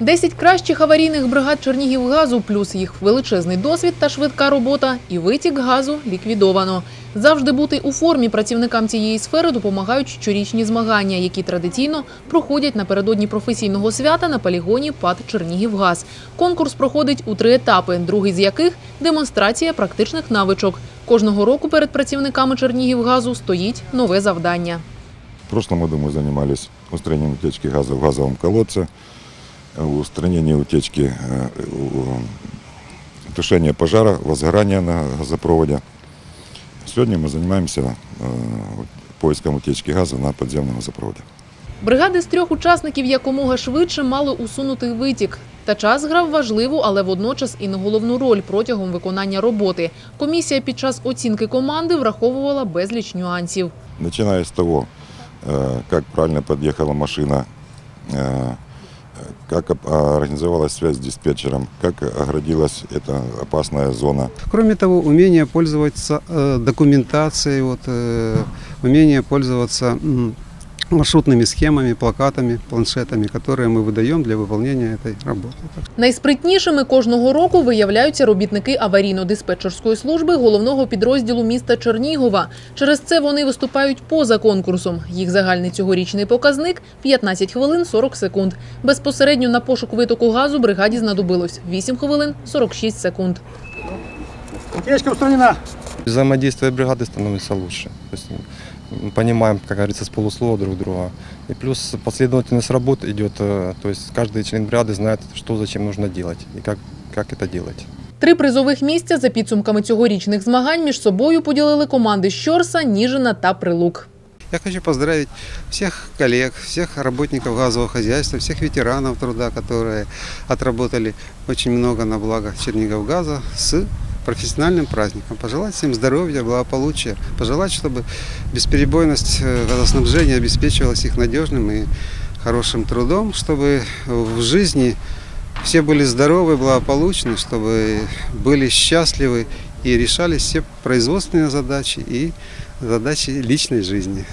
Десять кращих аварійних бригад Чернігівгазу, плюс їх величезний досвід та швидка робота, і витік газу ліквідовано. Завжди бути у формі працівникам цієї сфери допомагають щорічні змагання, які традиційно проходять напередодні професійного свята на полігоні ПАД Чернігівгаз. Конкурс проходить у три етапи, другий з яких демонстрація практичних навичок. Кожного року перед працівниками Чернігівгазу стоїть нове завдання. В прошлом году мы занимались устранением утечки газа в газовом колодце, э, устранение утечки, э, у- тушение пожара, возгорания на газопроводе. Сегодня мы занимаемся э, поиском утечки газа на подземном газопроводе. Бригади з трьох учасників якомога швидше мали усунути витік. Та час грав важливу, але водночас і не головну роль протягом виконання роботи. Комісія під час оцінки команди враховувала безліч нюансів. Начиная с того, э, как правильно подъехала машина, э, как оп- организовалась связь с диспетчером, как оградилась эта опасная зона. Кроме того, умение пользоваться э, документацией, вот, э, умение пользоваться м, маршрутными схемами, плакатами, планшетами, которые мы выдаем для выполнения этой работы. Найспритнішими кожного року виявляються робітники аварійно-диспетчерської служби головного підрозділу міста Чернігова. Через це вони виступають поза конкурсом. Їх загальний цьогорічний показник 15 хвилин 40 секунд. Безпосередньо на пошук витоку газу бригаді знадобилось 8 хвилин 46 секунд. Утечка устранена. Взаимодействие бригады становится лучше. То есть мы понимаем, как говорится, с полуслова друг друга. И плюс последовательность работ идет, э, то есть каждый член бригады знает, что зачем нужно делать и как, как это делать. Три призових місця за підсумками цьогорічних змагань між собою поділили команди Щорса, Ніжина та Прилук. Я хочу поздравить всех коллег, всех работников газового хозяйства, всех ветеранов труда, которые отработали очень много на благо Черниговгаза с профессиональным праздником. Пожелать всем здоровья, благополучия. Пожелать, чтобы бесперебойность э, газоснабжения обеспечивалась их надежным и хорошим трудом, чтобы в жизни все были здоровы, благополучны, чтобы были счастливы и решались все производственные задачи и задачи личной жизни.